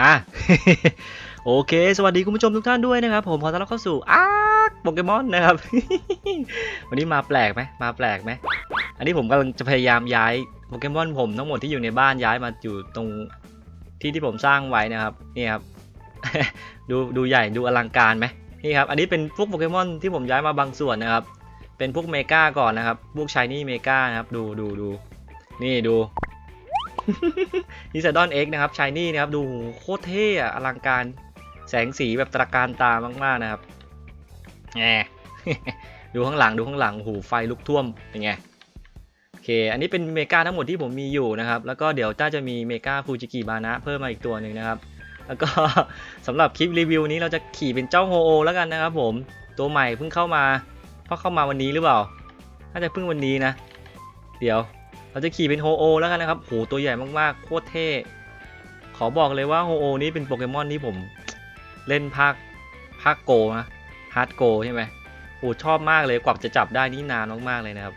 อะโอเค สวัสดีคุณผู้ชมทุกท่านด้วยนะครับ ผมขอต้อนรับเข้าสู่อาร์โปเกมอนนะครับ วันนี้มาแปลกไหมมาแปลกไหมอันนี้ผมกำลังจะพยายามย้ายโปเกมอนผมทั้งหมดที่อยู่ในบ้านย้ายมาอยู่ตรงที่ที่ผมสร้างไว้นะครับนี่ครับ ดูดูใหญ่ดูอลังการไหมนี่ครับ อันนี้เป็นพวกโปเกมอนที่ผมย้ายมาบางส่วนนะครับ เป็นพวกเมกาก่อนนะครับ พวกชายนี่เมกานะครับ ดูดูดูนี่ดู นิซดอนเอ็กนะครับชายนี่นะครับ ดูโคตรเท่อะอลังการแสงสีแบบตระการตามาก ๆ นะครับแหมดูข้างหลังดูข้างหลังหูไฟลุกท่วมเป็นไงโอเค อันนี้เป็นเมกาทั้งหมดที่ผมมีอยู่นะครับ แล้วก็เดี๋ยวจ้าจะมีเมกาฟูจิกิบานะเพิ่มมาอีกตัวหนึ่งนะครับ แล้วก็สำหรับคลิปรีวิวนี้เราจะขี่เป็นเจ้าโฮโอแล้วกันนะครับผมตัวใหม่เพิ่งเข้ามาเพราะเข้ามาวันนี้หรือเปล่าน่าจะเพิ่งวันนี้นะ เดี๋ยว เราจะขี่เป็นโฮโอแล้วกันนะครับโหตัวใหญ่มากๆ โคตรเท่ ขอบอกเลยว่าโฮโอนี้เป็นโปเกมอนที่ผมเล่นภาคภาคโกนะฮาร์ดโกใช่ไหมโหชอบมากเลยกว่าจะจับได้นี่นานมากๆเลยนะครับ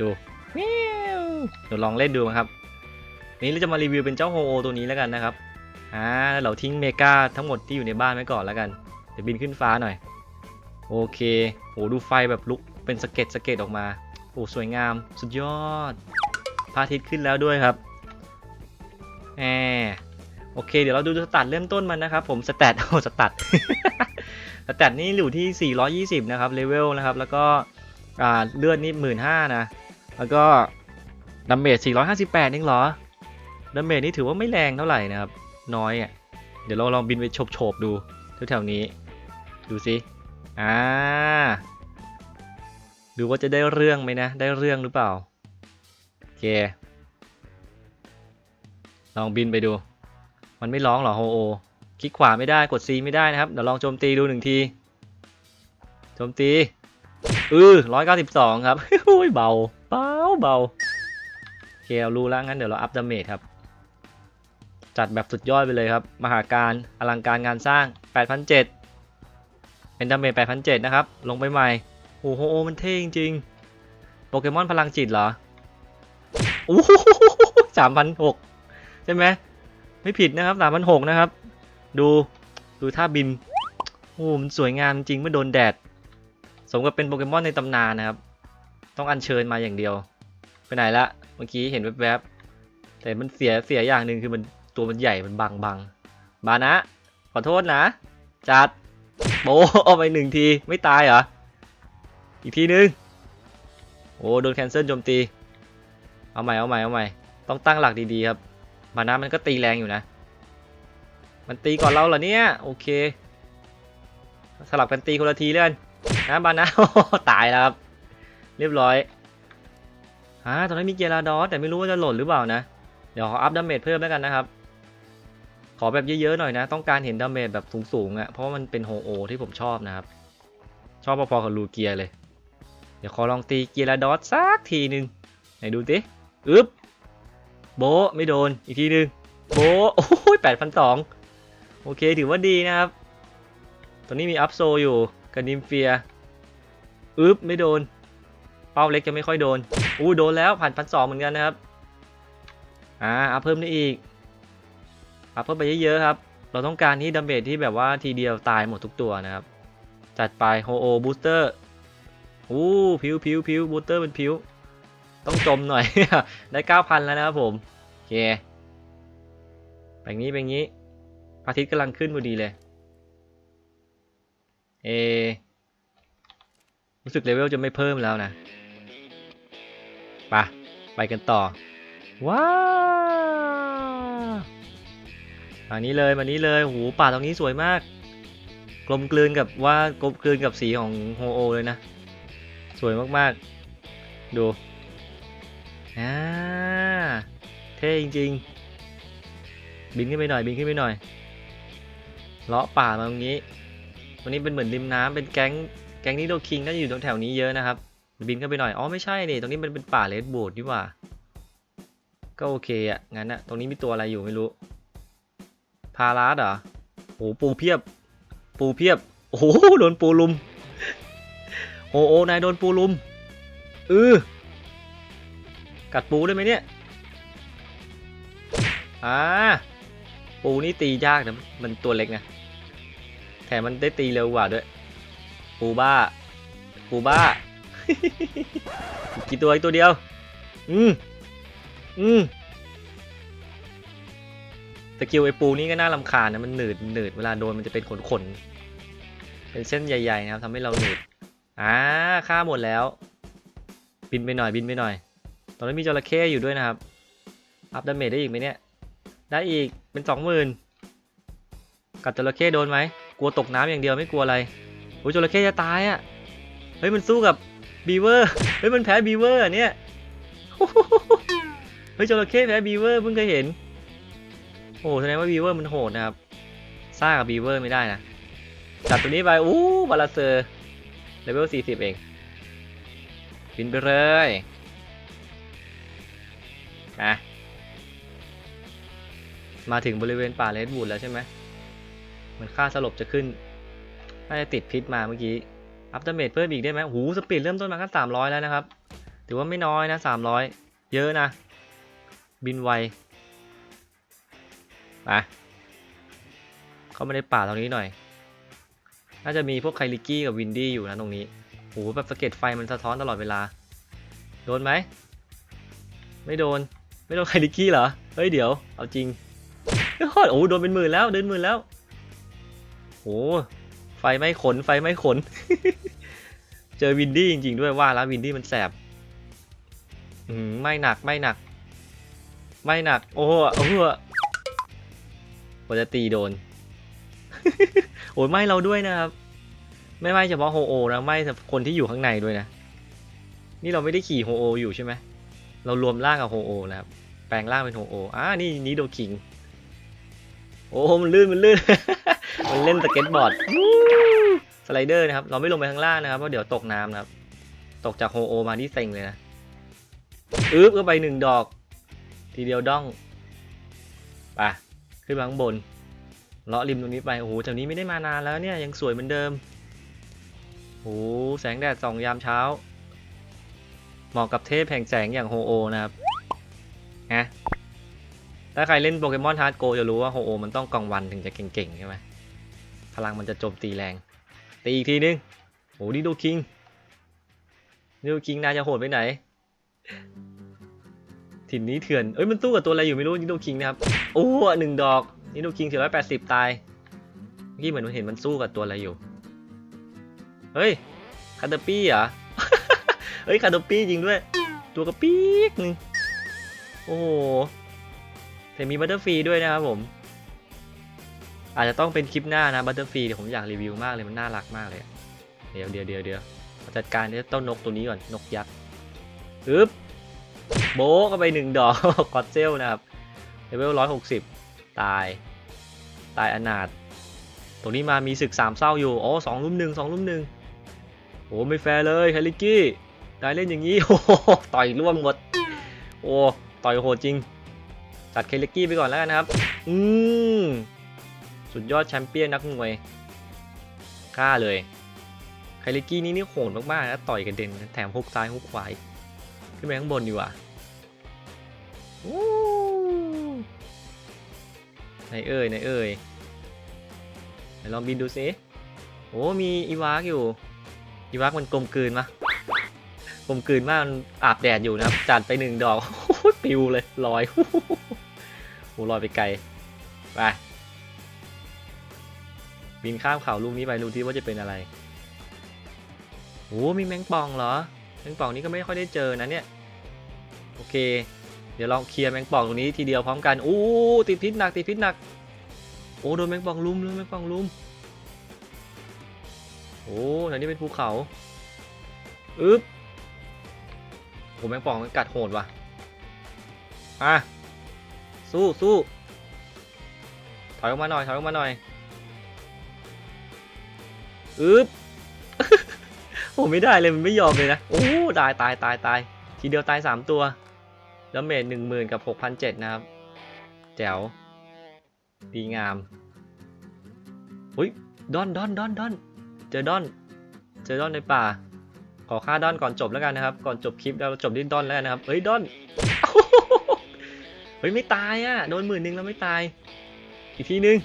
ดูเดี๋ยวลองเล่นดูนะครับ นี้เราจะมารีวิวเป็นเจ้าโฮโอตัวนี้แล้วกันนะครับอ่าแล้วเราทิ้งเมกาทั้งหมดที่อยู่ในบ้านไว้ก่อนแล้วกันเดี๋ยวบินขึ้นฟ้าหน่อย โอเคโหดูไฟแบบลุกเป็นสเก็ดสเก็ดออกมาโอ้สวยงาม สุดยอด ระอาทิตย์ขึ้นแล้วด้วยครับแหมโอเค เดี๋ยวเราดูสแตเริ่มต้นมันนะครับ ผมสแตทโอ้สแตทสแตทนี่อยู่ที่ 420 นะครับเลเวลนะครับ แล้วก็อ่าเลือดนี่15,000นะ แล้วก็ดาเมจ458เองเหรอดาเมจนี่ถือว่าไม่แรงเท่าไหร่นะครับ น้อยอะ เดี๋ยวเราลองบินไปโฉบๆดูแถวๆนี้ ดูสิอ่าดูว่าจะได้เรื่องไหมนะ ได้เรื่องหรือเปล่า เค ลองบินไปดู มันไม่ร้องหรอโฮโอ คลิกขวาไม่ได้กด C ไม่ได้นะครับ เดี๋ยวลองโจมตีดูหนึ่งที โจมตี อือร้อยเก้าสิบสองครับอุ้ยเบา เบาเบาโอเคเรารู้แล้วงั้นเดี๋ยวเราอัพดาเมจครับ จัดแบบสุดยอดไปเลยครับ มหาการอลังการงานสร้าง8,007เป็นดาเมจ8,007นะครับ ลงไปใหม่โอ้โห มันเท่จริงๆ โปเกมอนพลังจิตเหรอ โอ้โหสามพันหกใช่ไหมไม่ผิดนะครับสามพันหกนะครับ ดูดูท่าบินโอ้มันสวยงามจริงเมื่อโดนแดด สมกับเป็นโปเกมอนในตำนานนะครับ ต้องอัญเชิญมาอย่างเดียว ไปไหนละเมื่อกี้เห็นแวบๆแต่มันเสียเสียอย่างหนึ่งคือมันตัวมันใหญ่มันบังบังมานะ ขอโทษนะ จัดโบเอาไปหนึ่งทีไม่ตายเหรอ อีกทีนึง โอ้โดนแคนเซิลโจมตี เอาใหม่เอาใหม่เอาใหม่ต้องตั้งหลักดีๆครับ มานะมันก็ตีแรงอยู่นะ มันตีก่อนเราเหรอเนี่ย โอเค สลับกันตีคนละทีเลื่อนนะบานะตายแล้วครับ เรียบร้อยอ่าตอนนี้มีเกียร์ลาดอสแต่ไม่รู้ว่าจะหล่นหรือเปล่านะ เดี๋ยวขออัพดาเมจเพิ่มแล้วกันนะครับ ขอแบบเยอะๆหน่อยนะ ต้องการเห็นดาเมจแบบสูงๆอะ่ะ เพราะมันเป็นโฮโอที่ผมชอบนะครับ ชอบพอๆกับลูเกียเลย เดี๋ยวขอลองตีเกียร์ลาดอสสักทีหนึ่งไหนดูสิ อึ๊บ โบไม่โดน อีกทีหนึ่งโบโอ้ยแปดพันสองโอเค ถือว่าดีนะครับตัวนี้มีอัพโซอยู่กับนิมเฟีย อึ๊บ ไม่โดน เป้าเล็กจะไม่ค่อยโดน อู้โดนแล้วผ่านพันสองเหมือนกันนะครับ อ่า อัพเพิ่มได้อีก อัพเพิ่มไปเยอะๆครับ เราต้องการที่ดาเมจที่แบบว่าทีเดียวตายหมดทุกตัวนะครับ จัดไปโฮโอบูสเตอร์อู้พิวพิวพิวบูสเตอร์เป็นพิว ต้องจมหน่อย ได้เก้าพันแล้วนะครับผมโอเคแบบนี้แบบนี้พระอาทิตย์กำลังขึ้นพอดีเลย เอ รู้สึกเลเวลจะไม่เพิ่มแล้วนะไปะไปกันต่อ ว้าวมานี้เลยมานี้เลยโหป่าตรงนี้สวยมาก กลมกลืนกับว่ากลมกลืนกับสีของโฮโอเลยนะ สวยมากๆ ดู อ่าเท่จริงๆ บินขึ้นไปหน่อยบินขึ้นไปหน่อยเลาะป่ามาตรงนี้ตรงนี้เป็นเหมือนริมน้ำเป็นแก๊งแก๊งนี้โดคิงน่าจะอยู่ตรงแถวนี้เยอะนะครับ บินขึ้นไปหน่อยอ๋อไม่ใช่นี่ตรงนี้มันเป็นป่าเลดบูดดีกว่า ก็โอเคอะงั้นอะตรงนี้มีตัวอะไรอยู่ไม่รู้พาราสเหรอโอ้ปูเพียบ ปูเพียบโอ้โหโดนปูลุมโอ้โอ้นายโดนปูลุมเออ กัดปูได้ไหมเนี่ย อ่า ปูนี่ตียากนะ มันตัวเล็กนะ แถมมันได้ตีเร็วกว่าด้วย ปูบ้า ปูบ้า กี่ตัวอีกตัวเดียว อืม อืมสกิลไอ้ปูนี่ก็น่ารำคาญนะ มันหนืดหนืดเวลาโดนมันจะเป็นขนขนเป็นเส้นใหญ่ๆนะครับทำให้เราหนืดอ่าฆ่าหมดแล้ว บินไปหน่อยบินไปหน่อย ตอนนี้มีจระเข้อยู่ด้วยนะครับ อัพดาเมจได้อีกไหมเนี่ย ได้อีกเป็นสองหมื่นกัดจระเข้โดนไหม กลัวตกน้ำอย่างเดียวไม่กลัวอะไรโอ้ยจระเข้จะตายอะ เฮ้ยมันสู้กับบีเวอร์ เฮ้ยมันแพ้บีเวอร์อะเนี่ย เฮ้ยจระเข้แพ้บีเวอร์เพิ่งเคยเห็น โอ้โหแสดงว่าบีเวอร์มันโหดนะครับซ่ากับบีเวอร์ไม่ได้นะจับตัวนี้ไป อู้บาลาเซอร์เลเวล40 เองบินไปเลย นะมาถึงบริเวณป่าเลดบูดแล้วใช่ไหมเหมือนค่าสลบจะขึ้น น่าจะติดพิษมาเมื่อกี้ อัพดเมจเพิ่มอีกได้ไหมหูสปีดเริ่มต้นมาแค่สามร้อยแล้วนะครับ ถือว่าไม่น้อยนะสามร้อยเยอะนะ บินไวไปเข้ามาในป่าตรงนี้หน่อย น่าจะมีพวกไคลิกี้กับวินดี้อยู่นะตรงนี้โหแบบสะเก็ดไฟมันสะท้อนตลอดเวลา โดนไหม ไม่โดน ไม่โดนไคลิกี้เหรอ เฮ้ยเดี๋ยว เอาจริงโอ้โหโดนเป็นหมื่นแล้วเดินหมื่นแล้วโอ้ไฟไม่ขนไฟไม่ขน เจอวินดี้จริง ๆ ด้วยว่าแล้ววินดี้มันแสบอืมไม่หนักไม่หนัก ไม่หนัก โอ้โหโอ้โหกว่าจะตีโดน โอ้ยไม่เราด้วยนะครับ ไม่ไม่เฉพาะโฮโอนะไม่คนที่อยู่ข้างในด้วยนะ นี่เราไม่ได้ขี่โฮโออยู่ใช่ไหม เรารวมร่างกับโฮโอนะครับ แปลงร่างเป็นโฮโออ่านี่นี่โดคิง โอ้มันลื่นมันลื่น มันเล่นสเก็ตบอร์ดสไลเดอร์นะครับ เราไม่ลงไปข้างล่างนะครับเพราะเดี๋ยวตกน้ำนะครับ ตกจากโฮโอมาที่เซ็งเลยนะอึ๊บก็ไปหนึ่งดอก ทีเดียวด้องไปขึ้นมาข้างบนเลาะริมตรงนี้ไป โอ้โหแถวนี้ไม่ได้มานานแล้วเนี่ย ยังสวยเหมือนเดิมโอ้โหแสงแดดส่องยามเช้า เหมาะกับเทพแห่งแสงอย่างโฮโอนะครับฮะถ้าใครเล่นโปเกมอนฮาร์ดโกจะรู้ว่าโฮโอมันต้องกลางวันถึงจะเก่งๆใช่ไหมพลังมันจะโจมตีแรง ตีอีกทีนึงโอ้ดิโดคิงดิโดคิงนายจะโหดไปไหน ถิ่นนี้เถื่อน เอ้ยมันสู้กับตัวอะไรอยู่ไม่รู้ดิโดคิงนะครับ โอ้หนึ่งดอกดิโดคิงสี่ร้อยแปดสิบตายเมื่อกี้เหมือนเห็นมันสู้กับตัวอะไรอยู่ เฮ้ยคาร์ดปี้เหรอ เฮ้ยคาร์ดปี้จริงด้วย ตัวกระปีกหนึ่งโอ้โหแต่มีบัตเตอร์ฟรีด้วยนะครับผม อาจจะต้องเป็นคลิปหน้านะบัตเตอร์ฟรีเดี๋ยวผมอยากรีวิวมากเลยมันน่ารักมากเลย เดี๋ยวเดี๋ยวเดี๋ยวเดี๋ยวจัดการเจ้าต้นนกตัวนี้ก่อนนกยักษ์อึ๊บโบะก็ไปหนึ่งดอกกอดเซลนะครับเลเวลร้อยหกสิบตาย ตายอนาถตรงนี้มามีศึกสามเศร้าอยู่ อ๋อสองลุ่มหนึ่งสองลุ่มหนึ่งโอ้ไม่แฟร์เลยคาริกี้ ได้เล่นอย่างนี้โอ้โหต่อยร่วงหมด โอ้ต่อยโหดจริง จัดเคลิกี้ไปก่อนแล้วกันนะครับ อืมสุดยอดแชมเปี้ยนนักมวยฆ่าเลยไคลิกี้นี่นี่โหดมากๆนะต่อยกระเด็นแถมฮุกซ้ายฮุกขวาขึ้นไปข้างบนดีกว่าอู้ไหนเอ่ยไหนเอ่ยลองบินดูสิโอ้มีอีวากอยู่ อีวากมันกลมกลืนมะ กลมกลืนมากมันอาบแดดอยู่นะครับ จัดไปหนึ่งดอกปิวเลยลอยโอ้ลอยไปไกล ไป บินข้ามเขาลูกนี้ไปดูที่ว่าจะเป็นอะไรโอ้มีแมงป่องเหรอ แมงป่องนี้ก็ไม่ค่อยได้เจอนะเนี่ย โอเค เดี๋ยวลองเคลียร์แมงป่องตรงนี้ทีเดียวพร้อมกันโอ้ติดพิษหนักติดพิษหนัก โอ้โดนแมงป่องลุมโดนแมงป่องลุม โอ้ไหนนี่เป็นภูเขา อึ๊บ โอ้แมงป่องมันกัดโหดว่ะอะสู้สู้ถอยออกมาหน่อยถอยออกมาหน่อยอึ๊บโอ้ไม่ได้เลยมันไม่ยอมเลยนะโอ้ตายตายตายตายทีเดียวตายสามตัวแล้วเมจหนึ่งหมื่นกับหกพันเจ็ดนะครับ แจ๋วดีงามอุ้ยดอนดอนดอนดอนเจอดอน เจอดอนในป่า ขอค่าดอนก่อนจบแล้วกันนะครับ ก่อนจบคลิปเราจบที่ดอนแล้วนะครับ เฮ้ยดอน เฮ้ยไม่ตายอะ โดนหมื่นหนึ่งแล้วไม่ตาย อีกทีนึง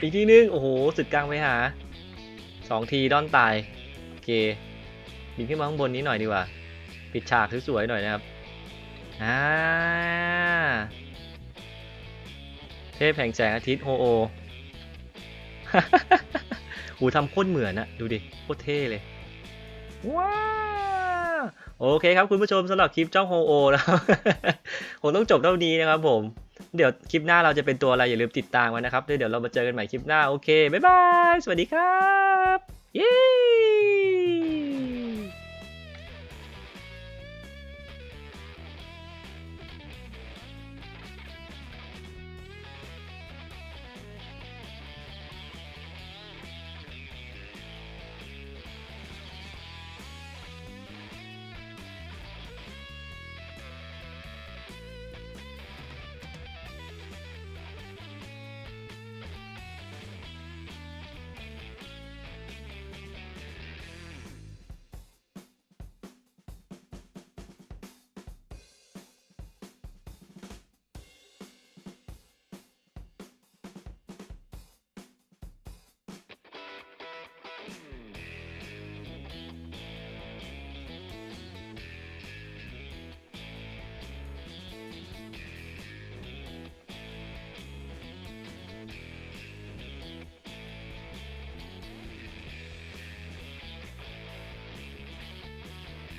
อีกทีนึง โอ้โหสึกกลางไปหาสองทีด้อนตาย โอเคบินขึ้นมาข้างบนนี้หน่อยดีกว่า ปิดฉากสวยๆหน่อยนะครับอ่าเทพแห่งแสงอาทิตย์โฮโอหูทำโคตรเหมือนอะดูดิ โคตรเท่เลย ว้าวโอเคครับคุณผู้ชมสำหรับคลิปเจ้าโฮโอนะครับผมต้องจบเท่านี้นะครับผมเดี๋ยวคลิปหน้าเราจะเป็นตัวอะไรอย่าลืมติดตามกันนะครับเดี๋ยวเรามาเจอกันใหม่คลิปหน้าโอเคบ๊ายบายสวัสดีครับเย้